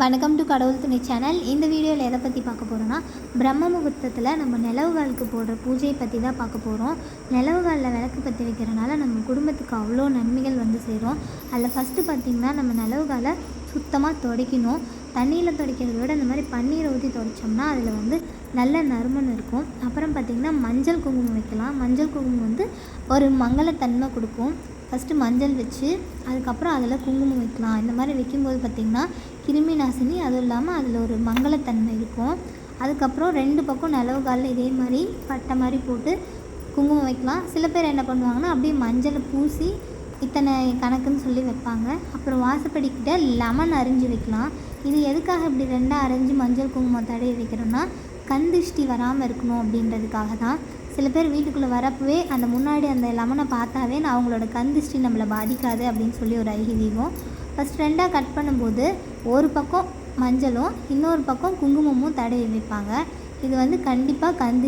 வணக்கம் டு கடவுள் துணை சேனல் இந்த வீடியோவில் எதை பற்றி பார்க்க போகிறோன்னா பிரம்ம முகூர்த்தத்தில் நம்ம நிலவுகாலுக்கு போடுற பூஜையை பற்றி தான் பார்க்க போகிறோம் நிலவுகாலில் விளக்கு பற்றி வைக்கிறனால நம்ம குடும்பத்துக்கு அவ்வளோ நன்மைகள் வந்து சேரும். அதில் ஃபஸ்ட்டு பார்த்திங்கன்னா நம்ம நிலவுகாலை சுத்தமாக துடைக்கணும். தண்ணியில் துடைக்கிறத விட இந்த மாதிரி பன்னீரை ஊற்றி துடைச்சோம்னா அதில் வந்து நல்ல நறுமணம் இருக்கும். அப்புறம் பார்த்திங்கன்னா மஞ்சள் குங்குமம் வைக்கலாம். மஞ்சள் குங்குமம் வந்து ஒரு மங்களத்தன்மை கொடுக்கும். ஃபஸ்ட்டு மஞ்சள் வச்சு அதுக்கப்புறம் அதில் குங்குமம் வைக்கலாம். இந்த மாதிரி வைக்கும்போது பார்த்திங்கன்னா கிருமி நாசினி அதுவும் இல்லாமல் அதில் ஒரு மங்களத்தன்மை இருக்கும். அதுக்கப்புறம் ரெண்டு பக்கம் நிலவு காலில் இதே மாதிரி பட்டை மாதிரி போட்டு குங்குமம் வைக்கலாம். சில பேர் என்ன பண்ணுவாங்கன்னா அப்படியே மஞ்சளை பூசி இத்தனை கணக்குன்னு சொல்லி வைப்பாங்க. அப்புறம் வாசப்படிக்கிட்ட லெமன் அரிஞ்சு வைக்கலாம். இது எதுக்காக இப்படி ரெண்டாக அரைஞ்சு மஞ்சள் குங்குமம் தடவி வைக்கிறோன்னா கண் திருஷ்டி வராமல் இருக்கணும் அப்படின்றதுக்காக தான். சில பேர் வீட்டுக்குள்ளே வரப்பவே அந்த முன்னாடி அந்த லெமனை பார்த்தாவே நான் அவங்களோட கண் திருஷ்டி நம்மளை பாதிக்காது அப்படின்னு சொல்லி ஒரு ஐதீகம் ஃபஸ்ட் ரெண்டாக கட் பண்ணும்போது ஒரு பக்கம் மஞ்சளும் இன்னொரு பக்கம் குங்குமமும் தடவி வைப்பாங்க. இது வந்து கண்டிப்பாக கண்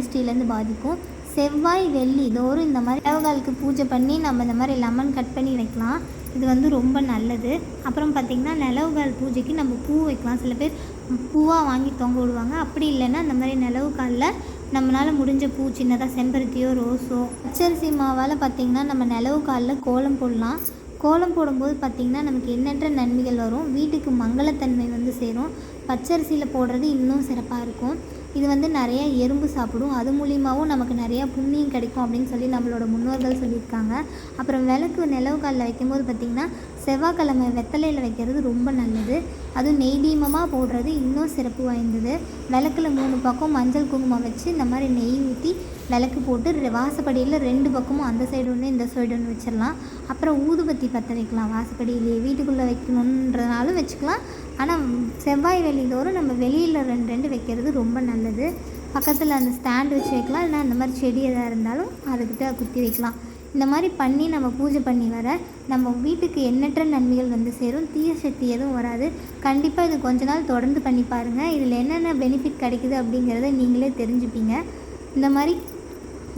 பாதிக்கும். செவ்வாய் வெள்ளி தோறும் இந்த மாதிரி தேவகாலுக்கு பூஜை பண்ணி நம்ம இந்த மாதிரி லெமன் கட் பண்ணி வைக்கலாம். இது வந்து ரொம்ப நல்லது. அப்புறம் பார்த்திங்கன்னா நிலவுகால் பூஜைக்கு நம்ம பூ வைக்கலாம். சில பேர் பூவாக வாங்கி தொங்க விடுவாங்க. அப்படி இல்லைன்னா அந்த மாதிரி நிலவு காலில் நம்மளால் முடிஞ்ச பூ சின்னதாக செம்பருத்தியோ ரோஸோ பச்சரிசி மாவால் பார்த்திங்கன்னா நம்ம நிலவு காலில் கோலம் போடலாம். கோலம் போடும்போது பார்த்திங்கன்னா நமக்கு எண்ணற்ற நன்மைகள் வரும். வீட்டுக்கு மங்களத்தன்மை வந்து சேரும். பச்சரிசியில் போடுறது இன்னும் சிறப்பாக இருக்கும். இது வந்து நிறைய எறும்பு சாப்பிடும். அது மூலியமாகவும் நமக்கு நிறையா புண்ணியம் கிடைக்கும் அப்படின்னு சொல்லி நம்மளோட முன்னோர்கள் சொல்லியிருக்காங்க. அப்புறம் விளக்கு நிலவு காலில் வைக்கும்போது பார்த்திங்கன்னா செவ்வாய்க்கிழமை வெத்தலையில் வைக்கிறது ரொம்ப நல்லது. அதுவும் நெய் தீமமாக போடுறது இன்னும் சிறப்பு வாய்ந்தது. விளக்கில் மூணு பக்கம் மஞ்சள் குங்குமம் வச்சு இந்த மாதிரி நெய் ஊற்றி விளக்கு போட்டு வாசப்படியில் ரெண்டு பக்கமும் அந்த சைடு ஒன்று இந்த சைடு ஒன்று வச்சிடலாம். அப்புறம் ஊதுபத்தி பற்ற வைக்கலாம். வாசப்படியிலேயே வீட்டுக்குள்ளே வைக்கணுன்றனாலும் வச்சுக்கலாம். ஆனால் செவ்வாய் வெளி தோறும் நம்ம வெளியில் ரெண்டு ரெண்டு வைக்கிறது ரொம்ப நல்லது. பக்கத்தில் அந்த ஸ்டாண்ட் வச்சு வைக்கலாம். இல்லைனா அந்த மாதிரி செடி எதாக இருந்தாலும் அதுக்கிட்ட குத்தி வைக்கலாம். இந்த மாதிரி பண்ணி நம்ம பூஜை பண்ணி வர நம்ம வீட்டுக்கு எண்ணற்ற நன்மைகள் வந்து சேரும். தீய சக்தி எதுவும் வராது. கண்டிப்பாக இது கொஞ்ச நாள் தொடர்ந்து பண்ணி பாருங்கள் இதில் என்னென்ன பெனிஃபிட் கிடைக்குது அப்படிங்கிறத நீங்களே தெரிஞ்சுப்பீங்க. இந்த மாதிரி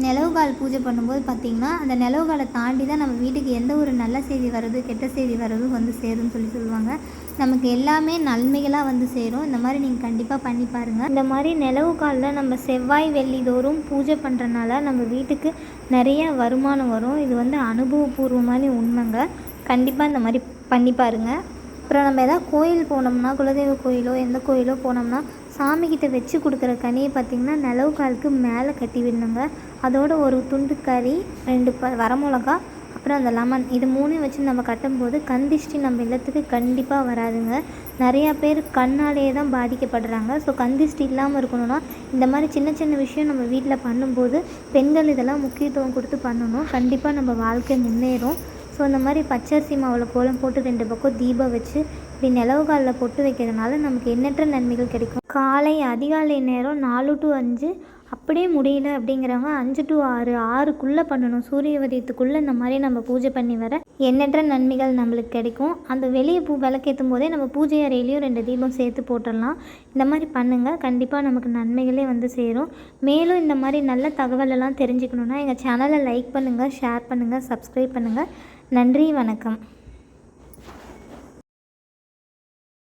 நிலவுகால் பூஜை பண்ணும்போது பார்த்திங்கன்னா அந்த நிலவுகாலை தாண்டி தான் நம்ம வீட்டுக்கு எந்த ஒரு நல்ல செய்தி வர்றது கெட்ட செய்தி வர்றது வந்து சேரும்னு சொல்லி சொல்லுவாங்க. நமக்கு எல்லாமே நன்மைகளாக வந்து சேரும். இந்த மாதிரி நீங்கள் கண்டிப்பாக பண்ணி பாருங்கள் இந்த மாதிரி நிலவு காலில் நம்ம செவ்வாய் வெள்ளி தோறும் பூஜை பண்ணுறனால நம்ம வீட்டுக்கு நிறைய வருமானம் வரும். இது வந்து அனுபவபூர்வமான உண்மைங்க. கண்டிப்பாக இந்த மாதிரி பண்ணி பாருங்கள் அப்புறம் நம்ம எதாவது கோயில் போனோம்னா குலதெய்வ கோயிலோ எந்த கோயிலோ போனோம்னா சாமிக்கிட்ட வச்சு கொடுக்குற கனியை பார்த்திங்கன்னா நிலவு காலுக்கு மேலே கட்டி விடணுங்க. அதோட ஒரு துண்டு கறி ரெண்டு ப வரமிளகா அப்புறம் அந்த லெமன். இது மூணையும் வச்சு நம்ம கட்டும்போது கந்திஷ்டி நம்ம இல்லத்துக்கு கண்டிப்பாக வராதுங்க. நிறையா பேர் கண்ணாலேயே தான் பாதிக்கப்படுறாங்க. ஸோ கந்திஷ்டி இல்லாமல் இருக்கணும்னா இந்த மாதிரி சின்ன சின்ன விஷயம் நம்ம வீட்டில் பண்ணும்போது பெண்கள் இதெல்லாம் முக்கியத்துவம் கொடுத்து பண்ணணும். கண்டிப்பாக நம்ம வாழ்க்கை முன்னேறும். ஸோ இந்த மாதிரி பச்சரிசி மாவில் கோலம் போட்டு ரெண்டு பக்கம் தீபம் வச்சு இப்படி நிலவு காலில் பொட்டு வைக்கிறதுனால நமக்கு எண்ணற்ற நன்மைகள் கிடைக்கும். காலை அதிகாலை நேரம் நாலு டு அஞ்சு அப்படியே முடியல அப்படிங்கிறவங்க அஞ்சு டு ஆறு ஆறுக்குள்ளே பண்ணணும். சூரிய உதயத்துக்குள்ளே இந்த மாதிரி நம்ம பூஜை பண்ணி வர எண்ணற்ற நன்மைகள் நம்மளுக்கு கிடைக்கும். அந்த வெளியே பூ விளக்கேற்றும் போதே நம்ம பூஜை அறையிலையும் ரெண்டு தீபம் சேர்த்து போட்டுடலாம். இந்த மாதிரி பண்ணுங்கள் கண்டிப்பாக நமக்கு நன்மைகளே வந்து சேரும். மேலும் இந்த மாதிரி நல்ல தகவலெல்லாம் தெரிஞ்சுக்கணுன்னா எங்கள் சேனலை லைக் பண்ணுங்கள் ஷேர் பண்ணுங்கள் சப்ஸ்கிரைப் பண்ணுங்கள் நன்றி வணக்கம்.